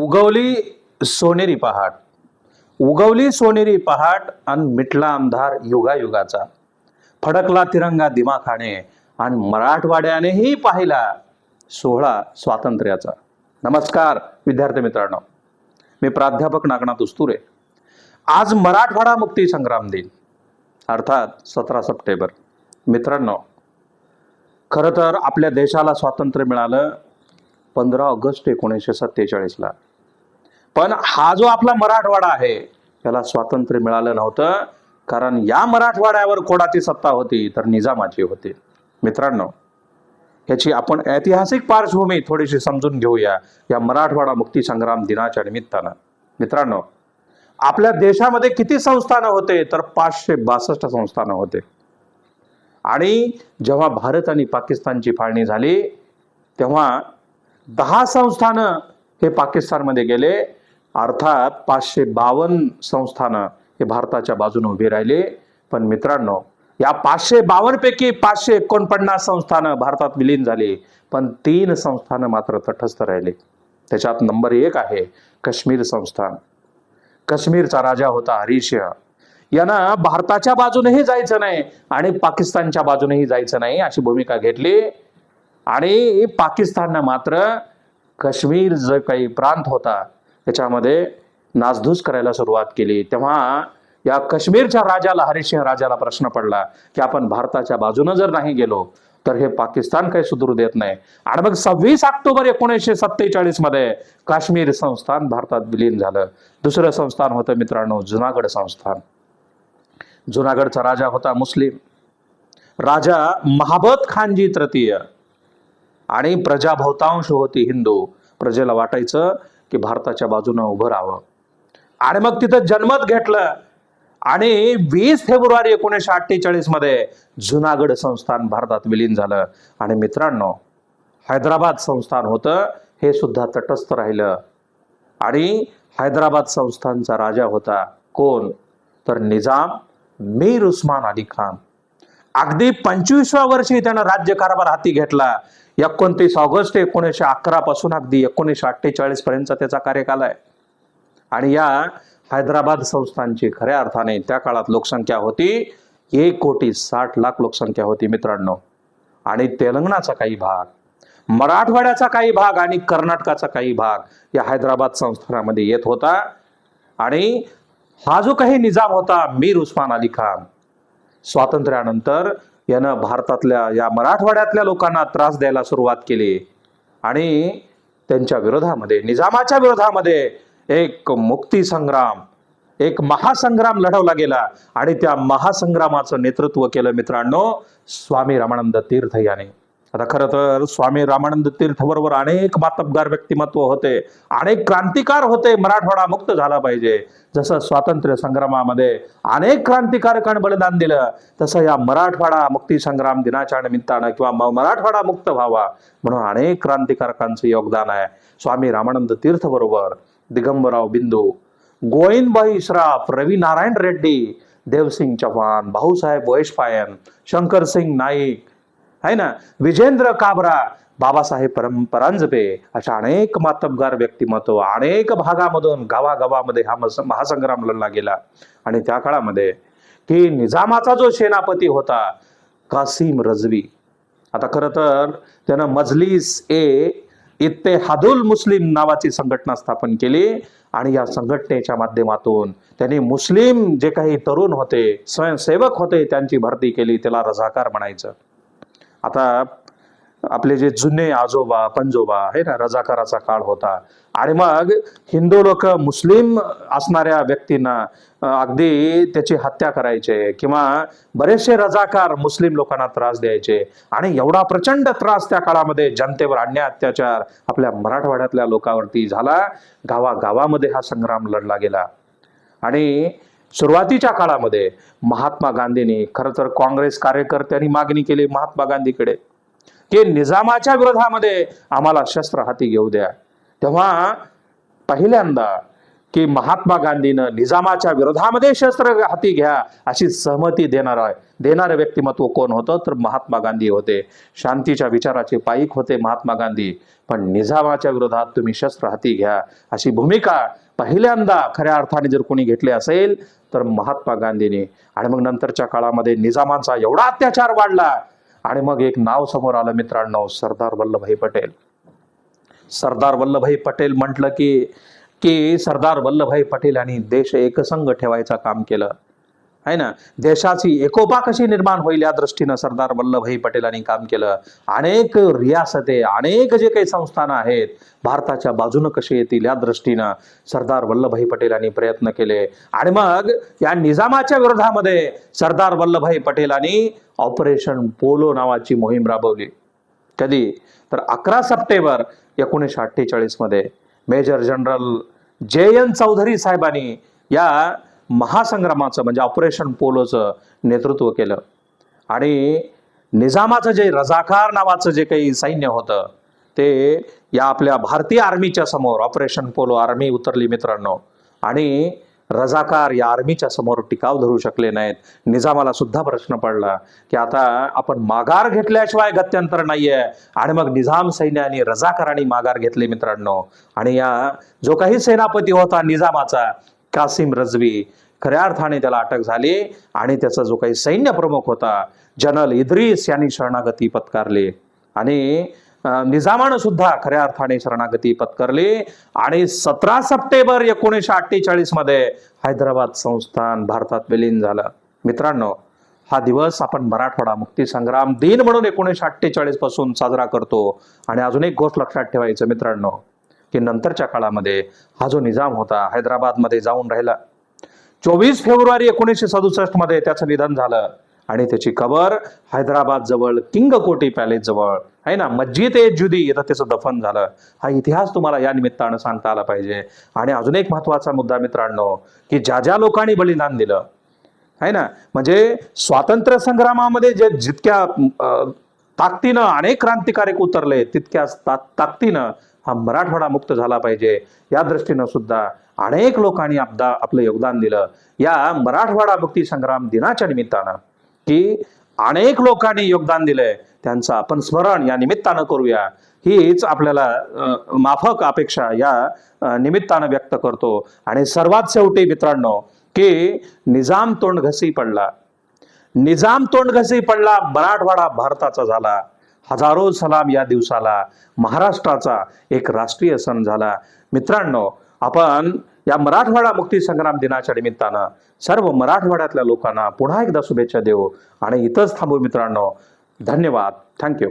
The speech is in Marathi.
उगवली सोनेरी पहाट उगवली सोनेरी पहाट आणि मिटला अंधार युगायुगाचा. फडकला तिरंगा दिमाखाने आणि मराठवाड्यानेही पाहिला सोहळा स्वातंत्र्याचा. नमस्कार विद्यार्थी मित्रांनो. मी प्राध्यापक नागनाथ उस्तुरे. आज मराठवाडा मुक्ती संग्राम दिन अर्थात सतरा सप्टेंबर. मित्रांनो खरं तर आपल्या देशाला स्वातंत्र्य मिळालं पंधरा ऑगस्ट एकोणीसशे सत्तेचाळीसला. पण हा जो आपला मराठवाडा आहे त्याला स्वातंत्र्य मिळालं नव्हतं. कारण या मराठवाड्यावर कोणाची सत्ता होती तर निजामाची होती. मित्रांनो याची आपण ऐतिहासिक पार्श्वभूमी थोडीशी समजून घेऊया या मराठवाडा मुक्ती संग्राम दिनाच्या निमित्तानं. मित्रांनो आपल्या देशामध्ये किती संस्थानं होते तर पाचशे बासष्ट संस्थानं होते. आणि जेव्हा भारत आणि पाकिस्तानची फाळणी झाली तेव्हा दहा संस्थानं हे पाकिस्तानमध्ये गेले. अर्थात पाचशे बावन्न संस्थानं हे भारताच्या बाजूने उभे राहिले. पण मित्रांनो या पाचशे बावन्न पैकी पाचशे एकोणपन्नास संस्थानं भारतात विलीन झाली. पण तीन संस्थानं मात्र तटस्थ राहिले. त्याच्यात नंबर एक आहे काश्मीर संस्थान. काश्मीरचा राजा होता हरीश यानं भारताच्या बाजूनेही जायचं नाही आणि पाकिस्तानच्या बाजूनेही जायचं नाही अशी भूमिका घेतली. आणि पाकिस्ताननं मात्र काश्मीर जो काही प्रांत होता त्याच्यामध्ये नासधूस करायला सुरुवात केली. तेव्हा या काश्मीरच्या राजाला हरिसिंह राजाला प्रश्न पडला की आपण भारताच्या बाजूनं जर नाही गेलो तर हे पाकिस्तान काही सुधरू देत नाही. आणि मग सव्वीस ऑक्टोबर एकोणीसशे सत्तेचाळीसमध्ये काश्मीर संस्थान भारतात विलीन झालं. दुसरं संस्थान होतं मित्रांनो जुनागड संस्थान. जुनागडचा राजा होता मुस्लिम. राजा महाबत खानजी तृतीय. आणि प्रजा बहुतांश होती हिंदू. प्रजेला वाटायचं की भारताच्या बाजूनं उभं राहावं. आणि मग तिथं जन्मत घेतलं. आणि वीस फेब्रुवारी एकोणीसशे अठ्ठेचाळीसमध्ये जुनागड संस्थान भारतात विलीन झालं. आणि मित्रांनो हैदराबाद संस्थान होतं हे सुद्धा तटस्थ राहिलं. आणि हैदराबाद संस्थानचा राजा होता कोण? तर निजाम मीर उस्मान अली खान. अगदी पंचवीसव्या वर्षी त्यानं राज्यकारभार हाती घेतला. एकोणतीस ऑगस्ट एकोणीसशे अकरा पासून अगदी एकोणीसशे अठ्ठेचाळीस पर्यंतचा त्याचा कार्यकाल आहे. आणि या हैदराबाद संस्थानची खऱ्या अर्थाने त्या काळात लोकसंख्या होती एक कोटी साठ लाख लोकसंख्या होती मित्रांनो. आणि तेलंगणाचा काही भाग मराठवाड्याचा काही भाग आणि कर्नाटकाचा काही भाग या हैदराबाद संस्थानामध्ये येत होता. आणि हा जो काही निजाम होता मीर उस्मान अली खान स्वातंत्र्यानंतर यानं भारतातल्या या मराठवाड्यातल्या लोकांना त्रास द्यायला सुरुवात केली. आणि त्यांच्या विरोधामध्ये निजामाच्या विरोधामध्ये एक मुक्ती संग्राम एक महासंग्राम लढवला गेला. आणि त्या महासंग्रामाचं नेतृत्व केलं मित्रांनो स्वामी रामानंद तीर्थ याने. आता खरं तर स्वामी रामानंद तीर्थ बरोबर अनेक मातबगार व्यक्तिमत्व होते. अनेक क्रांतिकार होते. मराठवाडा मुक्त झाला पाहिजे. जसं स्वातंत्र्य संग्रामामध्ये अनेक क्रांतिकारकांनी बलिदान दिलं तसं या मराठवाडा मुक्ती संग्राम दिनाच्या निमित्तानं किंवा मराठवाडा मुक्त व्हावा म्हणून अनेक क्रांतिकारकांचं योगदान आहे. स्वामी रामानंद तीर्थ बरोबर दिगंबरराव बिंदू गोविंदबाई श्राफ रवी नारायण रेड्डी देवसिंग चव्हाण भाऊसाहेब वैशपायन शंकरसिंग नाईक आहे ना? विजेंद्र काबरा बाबासाहेब परंपरांजपे अशा अनेक मातबगार व्यक्तिमत्व अनेक भागामधून गावागावामध्ये हा मस- महासंग्राम लढला गेला. आणि त्या काळामध्ये की निजामाचा जो सेनापती होता कासिम रजवी. आता खरं तर त्यानं मजलिस ए इत्तेहादुल मुस्लिम नावाची संघटना स्थापन केली आणि या संघटनेच्या माध्यमातून त्यांनी मुस्लिम जे काही तरुण होते स्वयंसेवक होते त्यांची भरती केली त्याला रझाकार म्हणायचं. आता आपले जे जुने आजोबा पंजोबा आहे ना रजाकाराचा काळ होता. आणि मग हिंदू लोक मुस्लिम असणाऱ्या व्यक्तींना अगदी त्याची हत्या करायचे किंवा बरेचसे रजाकार मुस्लिम लोकांना त्रास द्यायचे. आणि एवढा प्रचंड त्रास त्या काळामध्ये जनतेवर अन्याय अत्याचार आपल्या मराठवाड्यातल्या लोकांवरती झाला. गावागावामध्ये हा संग्राम लढला गेला. आणि सुरुवातीच्या काळामध्ये महात्मा गांधींनी खरं तर काँग्रेस कार्यकर्त्यांनी मागणी केली महात्मा गांधीकडे की निजामाच्या विरोधामध्ये आम्हाला शस्त्र हाती घेऊ द्या. तेव्हा पहिल्यांदा की महात्मा गांधीनं निजामाच्या विरोधामध्ये शस्त्र हाती घ्या अशी सहमती देणार आहे देणारं व्यक्तिमत्व कोण होतं? तर महात्मा गांधी होते. शांतीच्या विचाराचे पाईक होते महात्मा गांधी. पण निजामाच्या विरोधात तुम्ही शस्त्र हाती घ्या अशी भूमिका पहिल्यांदा खऱ्या अर्थाने जर कोणी घेतली असेल तर महात्मा गांधीने आणि मग नंतरच्या काळामध्ये निजामांचा एवढा अत्याचार वाढला आणि मग एक नाव समोर आलं मित्रांनो सरदार वल्लभभाई पटेल. सरदार वल्लभभाई पटेल म्हटलं की की सरदार वल्लभभाई पटेल यांनी देश एकसंघ ठेवायचं काम केलं. आहे ना? देशाची एकोपा कशी निर्माण होईल या दृष्टीनं सरदार वल्लभभाई पटेलांनी काम केलं. अनेक रियासते अनेक जे काही संस्थानं आहेत भारताच्या बाजूनं कशी येतील या दृष्टीनं सरदार वल्लभभाई पटेलांनी प्रयत्न केले. आणि मग या निजामाच्या विरोधामध्ये सरदार वल्लभभाई पटेलांनी ऑपरेशन पोलो नावाची मोहीम राबवली. कधी? तर अकरा सप्टेंबर एकोणीसशे अठ्ठेचाळीसमध्ये major general J N Chaudhuri साहेबांनी या महासंग्रामाचं म्हणजे ऑपरेशन पोलोचं नेतृत्व केलं. आणि निजामाचं जे रजाकार नावाचं जे काही सैन्य होतं ते या आपल्या भारतीय आर्मीच्या समोर ऑपरेशन पोलो आर्मी उतरली मित्रांनो. आणि रजाकार या आर्मीच्या समोर टिकाव धरू शकले नाहीत. निजामाला सुद्धा प्रश्न पडला की आता आपण माघार घेतल्याशिवाय गत्यंतर नाहीये. आणि मग निजाम सैन्याने रजाकारांनी माघार घेतले मित्रांनो. आणि या जो काही सेनापती होता निजामाचा कासिम रजवी. खऱ्या अर्थाने त्याला अटक झाली आणि त्याचा जो काही सैन्य प्रमुख होता जनरल इद्रिस यांनी शरणागती पत्कारली. आणि निजामानं सुद्धा खऱ्या अर्थाने शरणागती पत्करली. आणि सतरा सप्टेंबर एकोणीसशे अठ्ठेचाळीसमध्ये हैदराबाद संस्थान भारतात विलीन झालं. मित्रांनो हा दिवस आपण मराठवाडा मुक्ती संग्राम दिन म्हणून एकोणीसशे अठ्ठेचाळीसपासून साजरा करतो. आणि अजून एक गोष्ट लक्षात ठेवायचं मित्रांनो की नंतरच्या काळामध्ये हा जो निजाम होता हैदराबादमध्ये जाऊन राहिला. चोवीस फेब्रुवारी एकोणीसशे सदुसष्टमध्ये त्याचं निधन झालं आणि त्याची कबर हैदराबाद जवळ किंग कोटी पॅलेस जवळ आहे ना? मस्जिद ए जुदी इथं त्याचं दफन झालं. हा इतिहास तुम्हाला या निमित्तानं सांगता आला पाहिजे. आणि अजून एक महत्त्वाचा मुद्दा मित्रांनो की ज्या ज्या लोकांनी बलिदान दिलं आहे ना? म्हणजे स्वातंत्र्य संग्रामामध्ये जे जितक्या अं, ताकदीनं अनेक क्रांतिकारक उतरले तितक्याच ता ताकदीनं हा मराठवाडा मुक्त झाला पाहिजे. या दृष्टीनं सुद्धा अनेक लोकांनी आपदा आपलं योगदान दिलं. या मराठवाडा मुक्ती संग्राम दिनाच्या निमित्तानं की अनेक लोकांनी योगदान दिलंय. त्यांचं आपण स्मरण या निमित्तानं करूया. हीच आपल्याला माफक अपेक्षा या निमित्तानं व्यक्त करतो. आणि सर्वात शेवटी मित्रांनो की निजाम तोंड घसी पडला. निजाम तोंड घसी पडला मराठवाडा भारताचा झाला. हजारो सलाम या दिवसाला महाराष्ट्राचा एक राष्ट्रीय सण झाला. मित्रांनो आपण या मराठवाडा मुक्ती संग्राम दिनाच्या निमित्तानं सर्व मराठवाड्यातल्या लोकांना पुन्हा एकदा शुभेच्छा देऊ. आणि इथंच थांबू मित्रांनो. धन्यवाद. थँक्यू